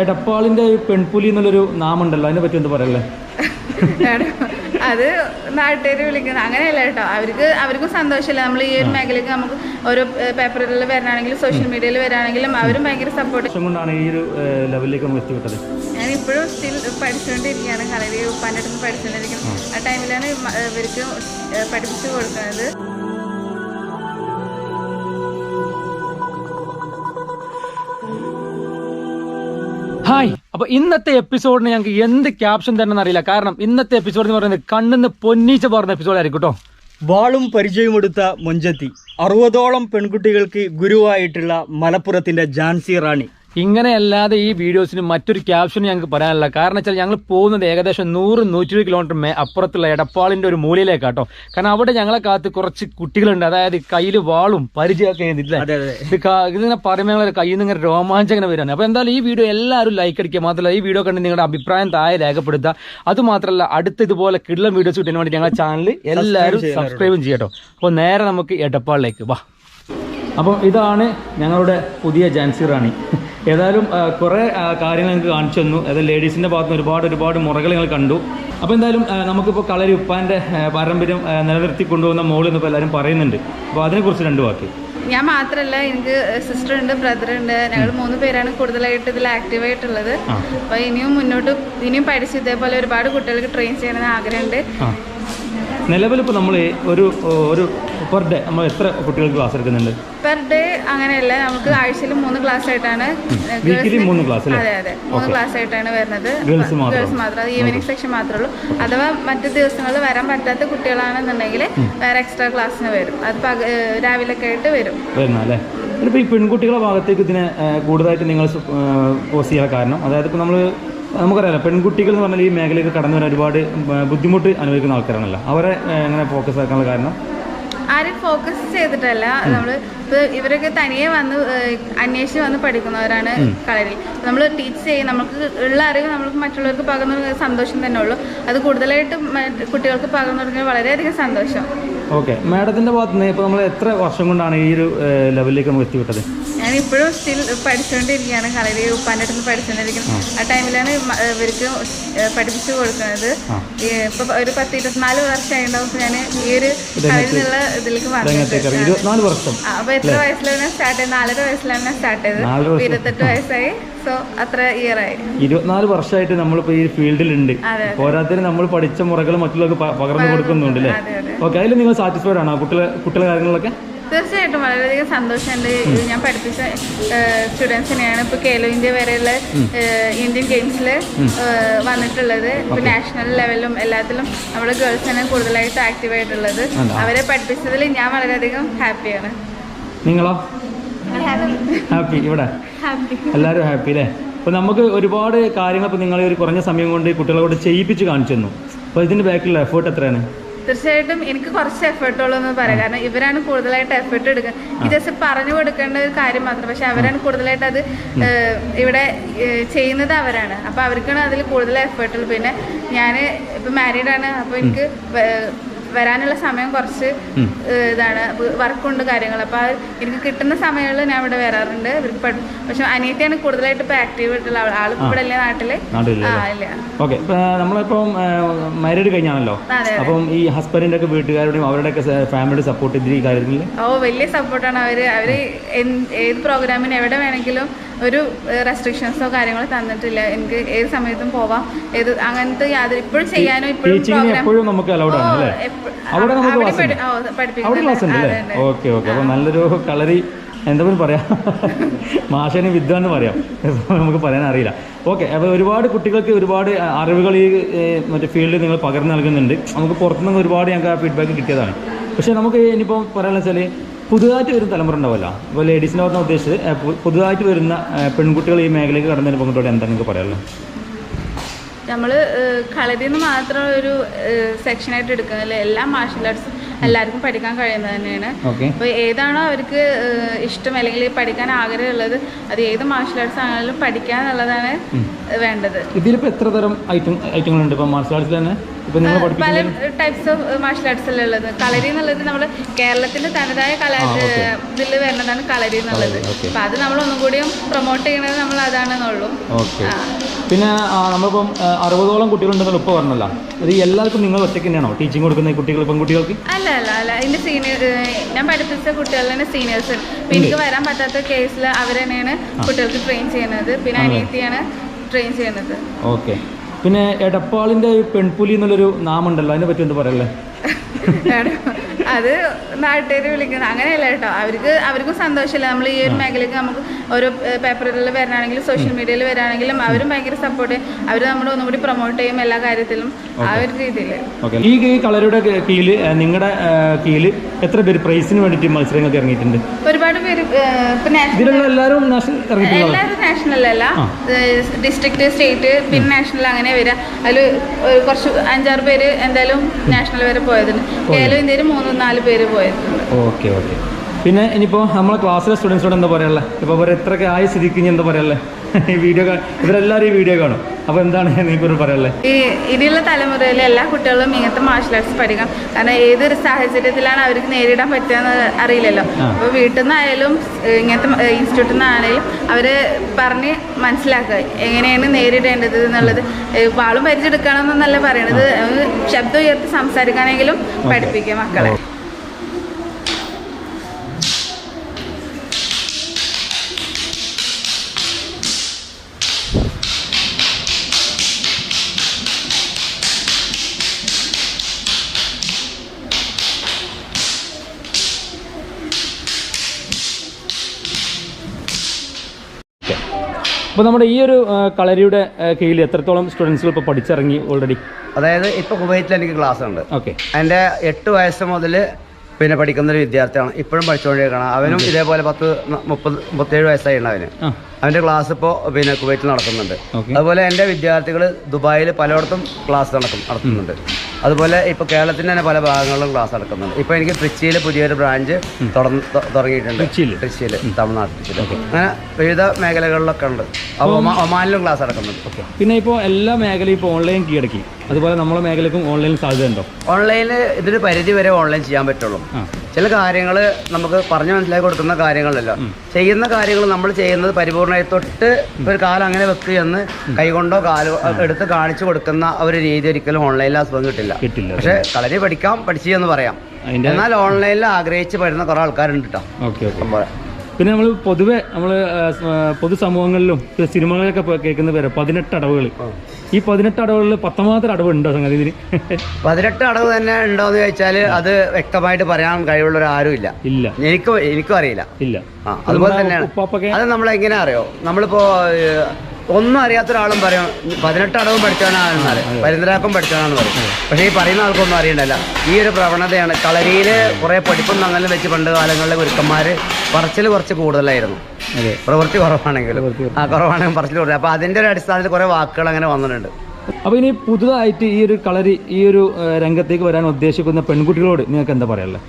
എടപ്പാളിന്റെ പെൺപുലി എന്നുള്ളൊരു നാമുണ്ടല്ലോ അതിനെ പറ്റി എന്ത് പറയല്ലേ? അത് നാട്ടുകാർ വിളിക്കുന്നത് അങ്ങനെയല്ല കേട്ടോ. അവർക്ക് അവർക്കും സന്തോഷമില്ല? നമ്മൾ ഈ ഒരു മേഖലയ്ക്ക് നമുക്ക് ഓരോ പേപ്പറിൽ വരാണെങ്കിലും സോഷ്യൽ മീഡിയയിൽ വരാണെങ്കിലും അവരും ഭയങ്കര സപ്പോർട്ട് കൊണ്ടാണ് ഈ ഒരു ലെവലിലേക്ക് നമ്മൾ എത്തിവിട്ടത് ഞാൻ ഇപ്പോഴും സ്റ്റിൽ പഠിച്ചുകൊണ്ടിരിക്കുകയാണ്. കളരി ഉപ്പാന്റെ അടുത്ത് പഠിച്ചുകൊണ്ടിരിക്കുന്നത് ആ. ടൈമിലാണ് ഇവർക്ക് പഠിപ്പിച്ചു കൊടുക്കുന്നത്. ഹായ്. അപ്പൊ ഇന്നത്തെ എപ്പിസോഡിന് ഞങ്ങൾക്ക് എന്ത് ക്യാപ്ഷൻ തന്നെ അറിയില്ല. കാരണം ഇന്നത്തെ എപ്പിസോഡ് എന്ന് പറയുന്നത് കണ്ണിന്ന് പൊന്നീച്ച പറഞ്ഞ എപ്പിസോഡ് ആയിരിക്കും കേട്ടോ. വാളും പരിചയമെടുത്ത മൊഞ്ചത്തി. അറുപതോളം പെൺകുട്ടികൾക്ക് ഗുരുവായിട്ടുള്ള മലപ്പുറത്തിന്റെ ജാൻസി റാണി. ഇങ്ങനെയല്ലാതെ ഈ വീഡിയോസിന് മറ്റൊരു ക്യാപ്ഷൻ ഞങ്ങൾക്ക് പറയാനില്ല. കാരണം വെച്ചാൽ ഞങ്ങൾ പോകുന്നത് ഏകദേശം നൂറ് നൂറ്റി കിലോമീറ്റർ മേ അപ്പുറത്തുള്ള എടപ്പാളിന്റെ ഒരു മൂലയിലേക്കാട്ടോ. കാരണം അവിടെ ഞങ്ങളെ കാത്ത് കുറച്ച് കുട്ടികളുണ്ട്. അതായത് കയ്യിൽ വാളും പരിചയമൊക്കെ ചെയ്യുന്നില്ലേ അതെ അതെ. ഇത് കാ- ഇതിങ്ങനെ പറയുമ്പോൾ ഞങ്ങളെ കയ്യിൽ നിന്ന് ഇങ്ങനെ രോമാഞ്ചം ഇങ്ങനെ വരാണ് അപ്പോൾ എന്തായാലും ഈ വീഡിയോ എല്ലാവരും ലൈക്ക് അടിക്കുക. മാത്രമല്ല ഈ വീഡിയോ കണ്ട് നിങ്ങളുടെ അഭിപ്രായം താഴെ രേഖപ്പെടുത്തുക. അത് മാത്രമല്ല അടുത്ത ഇതുപോലെ കിടലം വീഡിയോസ് കിട്ടാൻ വേണ്ടി ഞങ്ങളുടെ ചാനൽ എല്ലാവരും സബ്സ്ക്രൈബും ചെയ്യട്ടോ. അപ്പോൾ നേരെ നമുക്ക് എടപ്പാളിലേക്ക് വാ. അപ്പോൾ ഇതാണ് ഞങ്ങളുടെ പുതിയ ജാൻസി റാണി. ഏതായാലും കുറേ കാര്യങ്ങൾ ഞങ്ങൾക്ക് കാണിച്ചു തന്നു. അതായത് ലേഡീസിന്റെ ഭാഗത്ത് നിന്ന് ഒരുപാട് ഒരുപാട് മുറകൾ ഞങ്ങൾ കണ്ടു. അപ്പോൾ എന്തായാലും നമുക്കിപ്പോൾ കളരി ഉപ്പാന്റെ പാരമ്പര്യം നിലനിർത്തി കൊണ്ടുപോകുന്ന മോൾ നിന്നിപ്പോൾ എല്ലാവരും പറയുന്നുണ്ട്. അപ്പോൾ അതിനെക്കുറിച്ച് രണ്ട് വാക്ക്. ഞാൻ മാത്രമല്ല എനിക്ക് സിസ്റ്റർ ഉണ്ട് ബ്രദർ ഉണ്ട് ഞങ്ങൾ മൂന്ന് പേരാണ് കൂടുതലായിട്ട് ഇതിൽ ആക്റ്റീവ് ആയിട്ടുള്ളത് അപ്പൊ അപ്പോൾ ഇനിയും മുന്നോട്ട് ഇനിയും പഠിച്ച് ഇതേപോലെ ഒരുപാട് കുട്ടികൾക്ക് ട്രെയിൻ ചെയ്യണമെന്ന് ആഗ്രഹമുണ്ട്. നിലവിലിപ്പോൾ നമ്മൾ ഒരു ഒരു പെർ ഡേ നമ്മൾ എത്ര കുട്ടികൾക്ക് ക്ലാസ് എടുക്കുന്നുണ്ട്? പെർ ഡേ അങ്ങനെയല്ല നമുക്ക് ആഴ്ചയിൽ മൂന്ന് ക്ലാസ് ആയിട്ടാണ് വീക്കിലി മൂന്ന് ക്ലാസ് അല്ലേ? അതെ അതെ. മൂന്ന് ക്ലാസ് ആയിട്ടാണ് വരുന്നത്. ഗേൾസ് മാത്രം? ഗേൾസ് മാത്രം. അത് ഈവനിങ് സെക്ഷൻ മാത്രമേ ഉള്ളൂ. അഥവാ മറ്റു ദിവസങ്ങളിൽ വരാൻ പറ്റാത്ത കുട്ടികളാണെന്നുണ്ടെങ്കിൽ വേറെ എക്സ്ട്രാ ക്ലാസ്സിന് വരും. അത് രാവിലെ രാവിലെ ആയിട്ട് വരും. വരുന്ന അല്ലേ ഇപ്പോൾ ഈ പെൺകുട്ടികളുടെ ഭാഗത്തേക്ക് ഇതിനെ കൂടുതലായിട്ട് നിങ്ങൾ പോസ്റ്റ് ചെയ്യാൻ കാരണം അതായത് ഇപ്പോൾ നമ്മൾ നമുക്കറിയാലോ പെൺകുട്ടികൾ എന്ന് പറഞ്ഞാൽ ഈ മേഖലയിൽ കടന്നു വരാൻ ഒരുപാട് ബുദ്ധിമുട്ട് അനുഭവിക്കുന്ന ആൾക്കാരാണല്ലോ. അവരെ എങ്ങനെ ഫോക്കസ് ആക്കാനുള്ള കാരണം? ആരും ഫോക്കസ് ചെയ്തിട്ടല്ല. നമ്മൾ ഇപ്പൊ ഇവരൊക്കെ തനിയെ വന്ന് അന്വേഷിച്ച് വന്ന് പഠിക്കുന്നവരാണ് കളരി നമ്മൾ ടീച്ച് ചെയ്യും നമുക്ക് ഉള്ള അറിവ് നമുക്ക് മറ്റുള്ളവർക്ക് പകർന്നു സന്തോഷം തന്നെ ഉള്ളൂ. അത് കൂടുതലായിട്ട് കുട്ടികൾക്ക് പകർന്നു കൊടുക്കുന്നത് വളരെയധികം സന്തോഷം. ഓക്കെ. മാഡത്തിന്റെ ഭാഗത്ത് നിന്ന് ഇപ്പോൾ നമ്മൾ എത്ര വർഷം കൊണ്ടാണ് ഈ ഒരു ലെവലിലേക്ക് നമ്മൾ എത്തിവിട്ടത് ഞാൻ ഇപ്പോഴും സ്റ്റിൽ പഠിച്ചുകൊണ്ടിരിക്കുകയാണ് കളരി ഉപ്പാന്റെ അടുത്ത് പഠിച്ചുകൊണ്ടിരിക്കുന്നത് ആ. ടൈമിലാണ് ഇവർക്ക് പഠിപ്പിച്ചു കൊടുക്കുന്നത്. ഇപ്പൊ ഒരു പത്ത് ഇരുപത്തിനാല് വർഷമായിട്ടുണ്ടാവും ഞാൻ ഈ ഒരു കളരിയിലുള്ള ഇതിലേക്ക് വന്നിട്ടുണ്ട് അപ്പൊ എത്ര വയസ്സിലാണ് സ്റ്റാർട്ട് ചെയ്തത്? നാലര വയസ്സിലാണ് ഞാൻ സ്റ്റാർട്ട് ചെയ്തത്. ഇപ്പൊ ഇരുപത്തെട്ട് വയസ്സായി. അത്ര ഇയർ ആയി. ഇരുപത്തിനാല് വർഷമായിട്ട് നമ്മളിപ്പോ ഈ ഫീൽഡിലുണ്ട്. ഉണ്ട് പോരാത്തതിന് നമ്മൾ പഠിച്ച മുറകൾ മറ്റുള്ളവർക്ക് പകർന്നു കൊടുക്കുന്നുണ്ട് അല്ലേ? ഓക്കെ അതിൽ നിങ്ങൾ സാറ്റിസ്ഫൈഡ് ആണോ? കുട്ടികളെ കുട്ടികളെ കാര്യങ്ങളിലൊക്കെ? തീർച്ചയായിട്ടും വളരെയധികം സന്തോഷമുണ്ട്. ഞാൻ പഠിപ്പിച്ച സ്റ്റുഡൻസിനെയാണ് ഇപ്പോൾ കേലോ ഇന്ത്യ വരെയുള്ള ഇന്ത്യൻ ഗെയിംസിൽ വന്നിട്ടുള്ളത്. ഇപ്പൊ നാഷണൽ ലെവലിലും എല്ലാത്തിലും നമ്മുടെ ഗേൾസിനെ കൂടുതലായിട്ട് ആക്റ്റീവ് ആയിട്ടുള്ളത്. അവരെ പഠിപ്പിച്ചതിൽ ഞാൻ വളരെയധികം ഹാപ്പിയാണ് നിങ്ങളോ? ഹാപ്പി ഇവിടെ. എല്ലാവരും ഹാപ്പി അല്ലേ അപ്പോൾ നമുക്ക് ഒരുപാട് കാര്യങ്ങൾ ഇപ്പോൾ നിങ്ങൾ ഒരു കുറഞ്ഞ സമയം കൊണ്ട് കുട്ടികളോട് കുട്ടികളെ കൊണ്ട് ചെയ്യിപ്പിച്ച് കാണിച്ചു തന്നു. അപ്പോൾ ഇതിന്റെ ബാക്കിലുള്ള എഫേർട്ട് എത്രയാണ്? തീർച്ചയായിട്ടും എനിക്ക് കുറച്ച് എഫേർട്ടുള്ളൂ എന്ന് പറയാം. കാരണം ഇവരാണ് കൂടുതലായിട്ട് എഫേർട്ട് എടുക്കുക ഇത് ജസ്റ്റ് പറഞ്ഞു കൊടുക്കേണ്ട ഒരു കാര്യം മാത്രം. പക്ഷെ അവരാണ് കൂടുതലായിട്ട് അത് ഇവിടെ ചെയ്യുന്നത് അവരാണ്. അപ്പൊ അവർക്കാണ് അതിൽ കൂടുതൽ എഫേർട്ടുള്ളൂ പിന്നെ ഞാൻ ഇപ്പൊ മാരീഡ് ആണ്. അപ്പൊ എനിക്ക് വരാനുള്ള സമയം കുറച്ച് ഇതാണ് വർക്കുണ്ട് കാര്യങ്ങൾ. അപ്പോൾ എനിക്ക് കിട്ടുന്ന സമയങ്ങളിൽ ഞാൻ ഇവിടെ വരാറുണ്ട്. ഇവർക്ക് പക്ഷെ അനിയത്തിയാണ് കൂടുതലായിട്ട് ഇപ്പോൾ ആക്റ്റീവ് ആയിട്ടുള്ള ആൾ ആൾ ഇവിടെ അല്ലേ? ഇല്ല. ഓക്കെ. നമ്മളിപ്പം മാരീഡ് കഴിഞ്ഞാണല്ലോ. അപ്പം ഈ ഹസ്ബൻഡിന്റെ ഒക്കെ വീട്ടുകാരുടെയും അവരുടെയൊക്കെ ഫാമിലി സപ്പോർട്ട് ഓ വലിയ സപ്പോർട്ടാണ് അവർ. അവർ ഏത് പ്രോഗ്രാമിന് എവിടെ വേണമെങ്കിലും ഒരു റെസ്ട്രിക്ഷൻസോ കാര്യങ്ങളോ തന്നിട്ടില്ല. എനിക്ക് ഏത് സമയത്തും പോവാം. ഏത് അങ്ങനത്തെ യാതൊരു ഇപ്പോഴും ചെയ്യാനോ ഇപ്പോഴും എപ്പോഴും നമുക്ക് അലൗഡ് ആണ് അവിടെ ഓക്കെ ഓക്കെ. അപ്പോൾ നല്ലൊരു കളരി എന്താ പോലും പറയാം? മാഷന് വിദ്വാനും എന്ന് പറയാം. നമുക്ക് പറയാൻ അറിയില്ല. ഓക്കെ അപ്പോൾ ഒരുപാട് കുട്ടികൾക്ക് ഒരുപാട് അറിവുകൾ ഈ മറ്റേ ഫീൽഡിൽ നിങ്ങൾ പകർന്നു നൽകുന്നുണ്ട്. നമുക്ക് പുറത്തുനിന്ന് ഒരുപാട് ഞങ്ങൾക്ക് ആ ഫീഡ്ബാക്ക് കിട്ടിയതാണ്. പക്ഷേ നമുക്ക് ഇനിയിപ്പോൾ പറയാനുള്ള വെച്ചാൽ പുതുതായിട്ട് വരുന്ന തലമുറ ഉണ്ടാവില്ല ഇപ്പോൾ ലേഡീസിനെ പറഞ്ഞ ഉദ്ദേശിച്ച് പുതുതായിട്ട് വരുന്ന പെൺകുട്ടികൾ ഈ മേഖലയ്ക്ക് കടന്നു പോകുന്നതോടെ എന്താണ് നിങ്ങൾക്ക് പറയാനുള്ളത്? നമ്മൾ കളരിന്ന് മാത്രം ഒരു സെക്ഷനായിട്ട് എടുക്കുന്നില്ല. എല്ലാ മാർഷൽ ആർട്സും എല്ലാവർക്കും പഠിക്കാൻ കഴിയുന്നത് തന്നെയാണ്. അപ്പോൾ ഏതാണോ അവർക്ക് ഇഷ്ടം അല്ലെങ്കിൽ പഠിക്കാൻ ആഗ്രഹമുള്ളത് അത് ഏത് മാർഷൽ ആർട്സ് ആണെങ്കിലും പഠിക്കാൻ എന്നുള്ളതാണ് വേണ്ടത്. ഇതിലിപ്പോൾ എത്ര തരം ഐറ്റം ഐറ്റങ്ങളുണ്ട് ഇപ്പോൾ മാർഷൽ ആർട്സിൽ തന്നെ? പല ടൈപ്സ് ഓഫ് മാർഷൽ ആർട്സ് അല്ലേ ഉള്ളത്? കളരി എന്നുള്ളത് നമ്മൾ കേരളത്തിന്റെ തനതായ കല ഇതിൽ വരുന്നതാണ് കളരി എന്നുള്ളത്. അപ്പൊ അത് നമ്മൾ ഒന്നും കൂടിയും പ്രൊമോട്ട് ചെയ്യണത് നമ്മൾ അതാണെന്നുള്ളൂ. പിന്നെ നമ്മളിപ്പം അറുപതോളം കുട്ടികളുണ്ടെന്ന് ഇപ്പോൾ പറഞ്ഞല്ലോ. അത് എല്ലാവർക്കും നിങ്ങൾ ഒറ്റയ്ക്ക് തന്നെയാണോ? ടീച്ചിങ് കൊടുക്കുന്ന കുട്ടികൾ പെൺകുട്ടികൾക്ക്? അല്ല അല്ല അല്ല. എന്റെ സീനിയർ ഞാൻ പഠിപ്പിച്ച കുട്ടികൾ തന്നെ സീനിയേഴ്സ് എനിക്ക് വരാൻ പറ്റാത്ത കേസിൽ അവർ തന്നെയാണ് കുട്ടികൾക്ക് ട്രെയിൻ ചെയ്യുന്നത്. പിന്നെ അനിയത്തിയാണ് ട്രെയിൻ ചെയ്യുന്നത്. ഓക്കെ. പിന്നെ എടപ്പാളിന്റെ പെൺപുലി എന്നുള്ളൊരു നാമുണ്ടല്ലോ. അതിനെ പറ്റി എന്ത് പറയല്ലേ അത് നാട്ടുകാർ വിളിക്കുന്നത് അങ്ങനെയല്ല കേട്ടോ. അവർക്ക് അവർക്കും സന്തോഷമില്ല? നമ്മൾ ഈ ഒരു മേഖലയ്ക്ക് നമുക്ക് ഓരോ പേപ്പറിൽ വരാണെങ്കിലും സോഷ്യൽ മീഡിയയിൽ വരാണെങ്കിലും അവരും ഭയങ്കര സപ്പോർട്ട് അവർ നമ്മൾ ഒന്നും കൂടി പ്രൊമോട്ട് ചെയ്യും എല്ലാ കാര്യത്തിലും. ആ ഒരു രീതിയിൽ. ഈ കളരുടെ കീഴിൽ നിങ്ങളുടെ കീഴിൽ എത്ര പേര് പ്രൈസിന് വേണ്ടിയിട്ട് മത്സരങ്ങൾക്ക് ഇറങ്ങിയിട്ടുണ്ട്? ഒരുപാട് പേര് എല്ലാവരും എല്ലാവരും അല്ല ഡിസ്ട്രിക്ട് സ്റ്റേറ്റ് പിന്നെ നാഷണൽ അങ്ങനെ വരിക അതിൽ കുറച്ച് അഞ്ചാറ് പേര് എന്തായാലും നാഷണൽ വരെ പോയതുണ്ട്. കേരളം ഇന്ത്യയിൽ മൂന്ന് നാല് പേര് പോയിട്ടുണ്ട്. Okay okay. പിന്നെ ഇനിയിപ്പോൾ നമ്മളെ ക്ലാസ്സിലെ സ്റ്റുഡൻസോട് എന്താ പറയാനുള്ളത് ഇപ്പോൾ ഇവർ എത്രയൊക്കെ ആയ സ്ഥിതിക്ക് ഇനി എന്താ പറയാനുള്ളത് ഈ വീഡിയോ ഇവരെല്ലാവരും ഈ വീഡിയോ കാണും. അപ്പോൾ എന്താണ് നിങ്ങൾക്ക് പറയാനുള്ളത് ഈ ഇനിയുള്ള തലമുറയിലെ എല്ലാ കുട്ടികളും ഇങ്ങനത്തെ മാർഷൽ ആർട്സ് പഠിക്കണം. കാരണം ഏതൊരു സാഹചര്യത്തിലാണ് അവർക്ക് നേരിടാൻ പറ്റുകയെന്ന് അറിയില്ലല്ലോ. അപ്പൊ അപ്പോൾ വീട്ടിൽ നിന്നായാലും ഇങ്ങനത്തെ ഇൻസ്റ്റിറ്റ്യൂട്ടിൽ നിന്നാണെങ്കിലും അവർ പറഞ്ഞ് മനസ്സിലാക്കുക. എങ്ങനെയാണ് നേരിടേണ്ടത് എന്നുള്ളത്. വാളും പരിചെടുക്കണം എന്നല്ല പറയണത്. ശബ്ദം ഉയർത്തി സംസാരിക്കാനെങ്കിലും പഠിപ്പിക്കുക മക്കളെ. അപ്പോൾ നമ്മുടെ ഈ ഒരു കളരിയുടെ കീഴിൽ എത്രത്തോളം സ്റ്റുഡൻസുകൾ ഇപ്പോൾ പഠിച്ചിറങ്ങി ഓൾറെഡി അതായത് ഇപ്പോൾ കുവൈറ്റിൽ എനിക്ക് ക്ലാസ് ഉണ്ട് ഓക്കെ. എന്റെ എട്ട് വയസ്സ് മുതൽ പിന്നെ പഠിക്കുന്ന ഒരു വിദ്യാർത്ഥിയാണ്. ഇപ്പോഴും പഠിച്ചുകൊണ്ടിരിക്കണം അവനും ഇതേപോലെ പത്ത് മുപ്പത് മുപ്പത്തേഴ് വയസ്സായിട്ടുണ്ട് അവന്. അവന്റെ ക്ലാസ് ഇപ്പോൾ പിന്നെ കുവൈറ്റിൽ നടക്കുന്നുണ്ട് അതുപോലെ എന്റെ വിദ്യാർത്ഥികൾ ദുബായിൽ പലയിടത്തും ക്ലാസ് നടക്കും നടത്തുന്നുണ്ട്. അതുപോലെ ഇപ്പോൾ കേരളത്തിന്റെ തന്നെ പല ഭാഗങ്ങളിലും ക്ലാസ് നടക്കുന്നുണ്ട്. ഇപ്പോൾ എനിക്ക് ട്രിച്ചിയിൽ പുതിയൊരു ബ്രാഞ്ച് തുറന്ന് തുടങ്ങിയിട്ടുണ്ട്. ട്രിച്ചിയിൽ? ട്രിച്ചിയിൽ തമിഴ്നാട് ട്രിച്ചിയിൽ അങ്ങനെ വിവിധ മേഖലകളിലൊക്കെ ഉണ്ട്. ഒമാനിലും ക്ലാസ് നടക്കുന്നുണ്ട്. പിന്നെ ഇപ്പോൾ എല്ലാ മേഖലയും ഇപ്പോൾ ഓൺലൈൻ കീഴടക്കി. അതുപോലെ നമ്മളെ മേഖലക്കും ഓൺലൈനിൽ സാധ്യതയുണ്ടോ? ഓൺലൈനിൽ ഇതൊരു പരിധി വരെ ഓൺലൈൻ ചെയ്യാൻ പറ്റുള്ളൂ. ചില കാര്യങ്ങൾ നമുക്ക് പറഞ്ഞു മനസ്സിലാക്കി കൊടുക്കുന്ന കാര്യങ്ങളല്ല. ചെയ്യുന്ന കാര്യങ്ങൾ നമ്മൾ ചെയ്യുന്നത് പരിപൂർണമായി തൊട്ട് ഒരു കാലം അങ്ങനെ വെക്കുകയെന്ന് കൈകൊണ്ടോ കാലോ എടുത്ത് കാണിച്ചു കൊടുക്കുന്ന ഒരു രീതി ഒരിക്കലും ഓൺലൈനിൽ അസുഖം സുഖം കിട്ടില്ല. കിട്ടില്ല പക്ഷെ കളരി പഠിക്കാം പഠിച്ചു എന്ന് പറയാം. എന്നാൽ ഓൺലൈനിൽ ആഗ്രഹിച്ച് വരുന്ന കുറെ ആൾക്കാരുണ്ട് കേട്ടോ പിന്നെ നമ്മൾ പൊതുവെ നമ്മൾ പൊതുസമൂഹങ്ങളിലും സിനിമകളിലൊക്കെ കേൾക്കുന്ന പേര് പതിനെട്ട് അടവുകൾ ഈ പതിനെട്ട് അടവുകളിൽ പത്തമാത്രം അടവ് ഉണ്ടോ സംഗതി ഇതിന്? പതിനെട്ട് അടവ് തന്നെ ഉണ്ടോ എന്ന് ചോദിച്ചാൽ അത് വ്യക്തമായിട്ട് പറയാൻ കഴിവുള്ള ആരും ഇല്ല. ഇല്ല. എനിക്ക് എനിക്കും അറിയില്ല. ഇല്ല. അതുപോലെ തന്നെയാണ്. അത് നമ്മൾ എങ്ങനെ അറിയോ? നമ്മളിപ്പോ ഒന്നും അറിയാത്ത ഒരാളും പറയും പതിനെട്ട് അടവും പഠിച്ചവനാണെന്നാൽ പരിന്തരാക്കം പഠിച്ചവനാണെന്ന് പറയും. പക്ഷേ ഈ പറയുന്ന ആൾക്കൊന്നും അറിയണ്ടല്ല. ഈ ഒരു പ്രവണതയാണ്. കളരിയിൽ കുറേ പഠിപ്പും അങ്ങനെ വെച്ച് പണ്ട് കാലങ്ങളിലെ ഗുരുക്കന്മാർ പറച്ചിൽ കുറച്ച് കൂടുതലായിരുന്നു. പ്രവൃത്തി കുറവാണെങ്കിലും. ആ കുറവാണെങ്കിൽ പറച്ചിൽ കൂടുതൽ അപ്പോൾ അതിന്റെ ഒരു അടിസ്ഥാനത്തിൽ കുറേ വാക്കുകൾ അങ്ങനെ വന്നിട്ടുണ്ട്. അപ്പൊ ഇനി പുതുതായിട്ട് ഈ ഒരു കളരി ഈ ഒരു രംഗത്തേക്ക് വരാൻ ഉദ്ദേശിക്കുന്ന പെൺകുട്ടികളോട് നിങ്ങൾക്ക് എന്താ പറയാനുള്ളത്?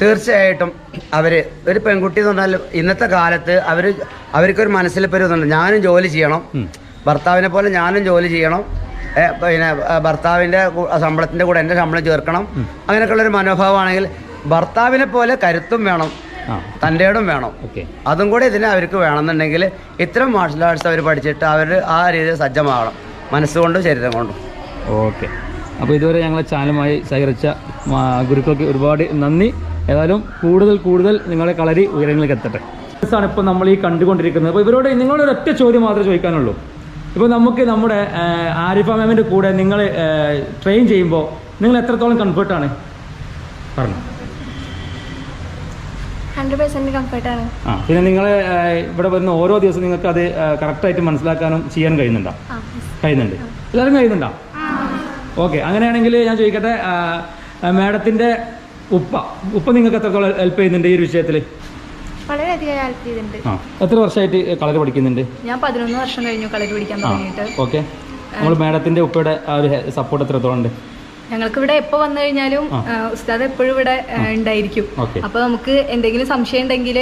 തീർച്ചയായിട്ടും അവർ ഒരു പെൺകുട്ടി എന്ന് പറഞ്ഞാൽ ഇന്നത്തെ കാലത്ത് അവർ അവർക്കൊരു മനസ്സിൽ ഇതുണ്ട്. ഞാനും ജോലി ചെയ്യണം. ഭർത്താവിനെ പോലെ ഞാനും ജോലി ചെയ്യണം. പിന്നെ ഭർത്താവിന്റെ ശമ്പളത്തിന്റെ കൂടെ എന്റെ ശമ്പളം ചേർക്കണം. അങ്ങനെയൊക്കെയുള്ളൊരു മനോഭാവമാണെങ്കിൽ ഭർത്താവിനെ പോലെ കരുത്തും വേണം. തന്റെ ഇടം വേണം. ഓക്കെ. അതും കൂടെ ഇതിനെ അവർക്ക് വേണമെന്നുണ്ടെങ്കിൽ ഇത്തരം മാർഷൽ ആർട്സ് അവർ പഠിച്ചിട്ട് അവർ ആ രീതിയിൽ സജ്ജമാകണം. മനസ്സുകൊണ്ടും ശരീരം കൊണ്ടും. ഓക്കെ. അപ്പോൾ ഇതുവരെ ഞങ്ങളെ ചാനലുമായി സഹകരിച്ച ഗുരുക്കൾക്ക് ഒരുപാട് നന്ദി. ഏതായാലും കൂടുതൽ കൂടുതൽ നിങ്ങളെ കളരി ഉയരങ്ങളിലേക്ക് എത്തട്ടെ. ആണ് ഇപ്പോൾ നമ്മൾ ഈ കണ്ടുകൊണ്ടിരിക്കുന്നത്. അപ്പോൾ ഇവരോട് നിങ്ങളുടെ ഒരു ഒറ്റ ചോദ്യം മാത്രമേ ചോദിക്കാനുള്ളൂ. ഇപ്പോൾ നമുക്ക് നമ്മുടെ ആരിഫ മാമിന്റെ കൂടെ നിങ്ങൾ ട്രെയിൻ ചെയ്യുമ്പോൾ നിങ്ങൾ എത്രത്തോളം കംഫർട്ടാണ് പറഞ്ഞു. ആ പിന്നെ നിങ്ങൾ ഇവിടെ വരുന്ന ഓരോ ദിവസവും നിങ്ങൾക്ക് അത് കറക്റ്റായിട്ട് മനസ്സിലാക്കാനും ചെയ്യാൻ കഴിയുന്നുണ്ടോ? കഴിയുന്നുണ്ട്. എല്ലാവരും കഴിയുന്നുണ്ടോ? ഓക്കെ അങ്ങനെയാണെങ്കിൽ ഞാൻ ചോദിക്കട്ടെ മാഡത്തിന്റെ ഉപ്പ ഉപ്പ നിങ്ങൾക്ക് എത്രത്തോളം ഹെൽപ്പ് ചെയ്യുന്നുണ്ട് ഈ ഒരു വിഷയത്തിൽ? വളരെയധികം ഹെൽപ്പ് ചെയ്തിട്ടുണ്ട്. ആ എത്ര വർഷമായിട്ട് കളർ പഠിക്കുന്നുണ്ട്? ഞാൻ പതിനൊന്ന് വർഷം കഴിഞ്ഞു കളർ പഠിക്കാൻ തുടങ്ങിയിട്ട്. ഓക്കെ നമ്മൾ മാഡത്തിന്റെ ഉപ്പയുടെ ആ ഒരു സപ്പോർട്ട് എത്രത്തോളം ഉണ്ട്? ഞങ്ങൾക്ക് ഇവിടെ എപ്പോ വന്നു കഴിഞ്ഞാലും ഉസ്താദ് എപ്പോഴും ഇവിടെ ഉണ്ടായിരിക്കും. അപ്പൊ നമുക്ക് എന്തെങ്കിലും സംശയം ഉണ്ടെങ്കിൽ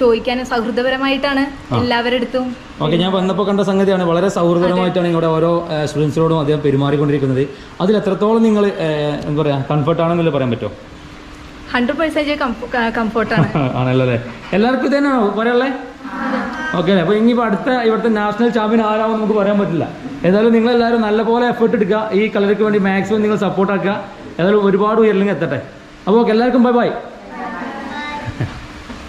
ചോദിക്കാനും സൗഹൃദപരമായിട്ടാണ് എല്ലാവരുടെ അടുത്തും. ഓക്കെ ഞാൻ വന്നപ്പോൾ കണ്ട സംഗതിയാണ് വളരെ സൗഹൃദപരമായിട്ടാണ് ഇവിടെ ഓരോ സ്റ്റുഡൻസിനോടും അദ്ദേഹം പെരുമാറിക്കൊണ്ടിരിക്കുന്നത്. അതിൽ എത്രത്തോളം നിങ്ങൾ എന്താ പറയാ കംഫർട്ട് ആണെന്നല്ലേ പറയാൻ പറ്റുമോ ഹൺഡ്രഡ് പെർസെന്റേജ് കംഫോർട്ടാണ്. ആണല്ലോ? അല്ലേ എല്ലാവർക്കും ഇത് തന്നെയാണോ പറയാനുള്ളത് ഓക്കെ അപ്പോൾ ഇനിയിപ്പോൾ അടുത്ത ഇവിടുത്തെ നാഷണൽ ചാമ്പ്യൻ ആരാവും നമുക്ക് പറയാൻ പറ്റില്ല. ഏതായാലും നിങ്ങൾ എല്ലാവരും നല്ലപോലെ എഫേർട്ട് എടുക്കുക. ഈ കളർക്ക് വേണ്ടി മാക്സിമം നിങ്ങൾ സപ്പോർട്ട് ആക്കുക. ഏതായാലും ഒരുപാട് ഉയരലിംഗ് എത്തട്ടെ. അപ്പോൾ ഓക്കെ എല്ലാവർക്കും ബൈ ബൈ